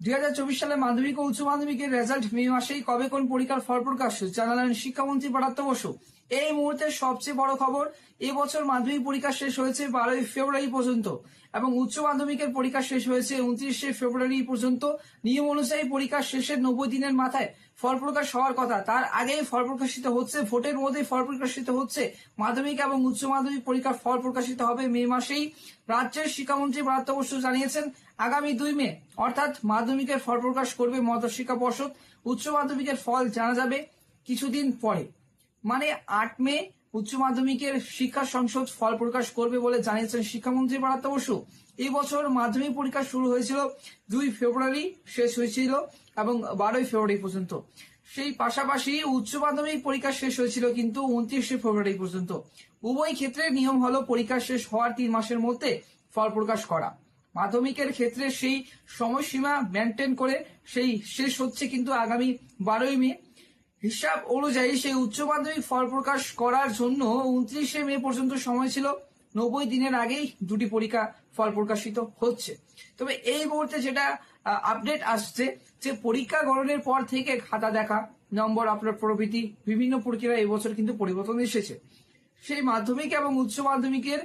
দুই হাজার চব্বিশ সালে মাধ্যমিক ও উচ্চ মাধ্যমিকের রেজাল্ট মে মাসেই কবে কোন পরীক্ষার ফল প্রকাশ? জানালেন শিক্ষামন্ত্রী পার্থ বসু। এই মুহূর্তে সবচেয়ে বড় খবর এবছর মাধ্যমিক পরীক্ষা শেষ হয়েছে বারোই ফেব্রুয়ারি পর্যন্ত এবং উচ্চ মাধ্যমিকের পরীক্ষা শেষ হয়েছে উনত্রিশে ফেব্রুয়ারি পর্যন্ত। নিয়ম অনুযায়ী পরীক্ষা শেষের নব্বই দিনের মাথায় ফল প্রকাশ হওয়ার কথা। তার আগেই ফল প্রকাশিত হচ্ছে, ভোটের মধ্যেই ফল প্রকাশিত হচ্ছে। মাধ্যমিক এবং উচ্চ মাধ্যমিক পরীক্ষার ফল প্রকাশিত হবে মে মাসেই। রাজ্যের শিক্ষামন্ত্রী পদার্থ বসু জানিয়েছেন, আগামী দুই মে, অর্থাৎ মাধ্যমিকের ফল প্রকাশ করবে মধ্যশিক্ষা পর্ষদ। উচ্চ মাধ্যমিকের ফল জানা যাবে কিছুদিন পরে। মানে আট মে উচ্চ মাধ্যমিকের শিক্ষা সংসদ ফল প্রকাশ করবে বলে জানিয়েছেন শিক্ষামন্ত্রী পদার্থ বসু। এই বছর মাধ্যমিক পরীক্ষা শুরু হয়েছিল দুই ফেব্রুয়ারি, শেষ হয়েছিল এবং বারোই ফেব্রুয়ারি পর্যন্ত। সেই পাশাপাশি উচ্চ মাধ্যমিক পরীক্ষা শেষ হয়েছিল কিন্তু উনত্রিশে ফেব্রুয়ারি পর্যন্ত। উভয় ক্ষেত্রে নিয়ম হলো পরীক্ষা শেষ হওয়ার তিন মাসের মধ্যে ফল প্রকাশ করা। মাধ্যমিকের ক্ষেত্রে সেই সময়সীমা মেনটেন করে সেই শেষ হচ্ছে কিন্তু আগামী বারোই মে। হিসাব অনুযায়ী সেই উচ্চ মাধ্যমিক ফল প্রকাশ করার জন্য উনত্রিশে মে পর্যন্ত সময় ছিল। নব্বই দিনের আগেই দুটি পরীক্ষা ফল প্রকাশিত হচ্ছে। তবে এই মুহূর্তে যেটা আপডেট আসছে যে পরীক্ষা গ্রহণের পর থেকে খাতা দেখা, নম্বর আপলোড প্রভৃতি, বিভিন্ন প্রক্রিয়া এবছর কিন্তু পরিবর্তন এসেছে। সেই মাধ্যমিক এবং উচ্চ মাধ্যমিকের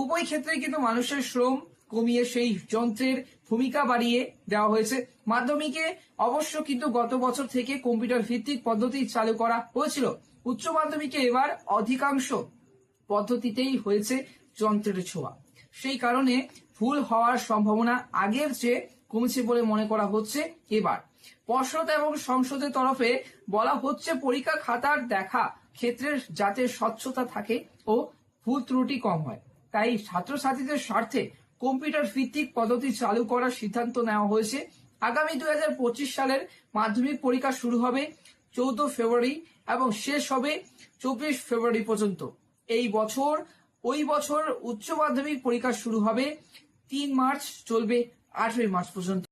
উভয় ক্ষেত্রে কিন্তু মানুষের শ্রম কমিয়ে সেই যন্ত্রের ভূমিকা বাড়িয়ে দেওয়া হয়েছে। মাধ্যমিকে অবশ্য কিন্তু গত বছর থেকে কম্পিউটার ভিত্তিক পদ্ধতি চালু করা হয়েছিল। উচ্চ মাধ্যমিকে এবার অধিকাংশ পদ্ধতিতেই হয়েছে যন্ত্রের ছোঁয়া। সেই কারণে ভুল হওয়ার সম্ভাবনা আগের চেয়ে কমেছে বলে মনে করা হচ্ছে এবার। পর্ষদ এবং সংসদের তরফে বলা হচ্ছে পরীক্ষা খাতার দেখা ক্ষেত্রের যাতে স্বচ্ছতা থাকে ও ভুল ত্রুটি কম হয়। তাই ছাত্রছাত্রীদের স্বার্থে কম্পিউটার ভিত্তিক পদ্ধতি চালু করার সিদ্ধান্ত নেওয়া হয়েছে। আগামী দু হাজার পঁচিশ সালের মাধ্যমিক পরীক্ষা শুরু হবে চৌদ্দ ফেব্রুয়ারি এবং শেষ হবে চব্বিশ ফেব্রুয়ারি পর্যন্ত। এই বছর, ওই বছর উচ্চ মাধ্যমিক পরীক্ষা শুরু হবে তিন মার্চ, চলবে আঠেরোই মার্চ পর্যন্ত।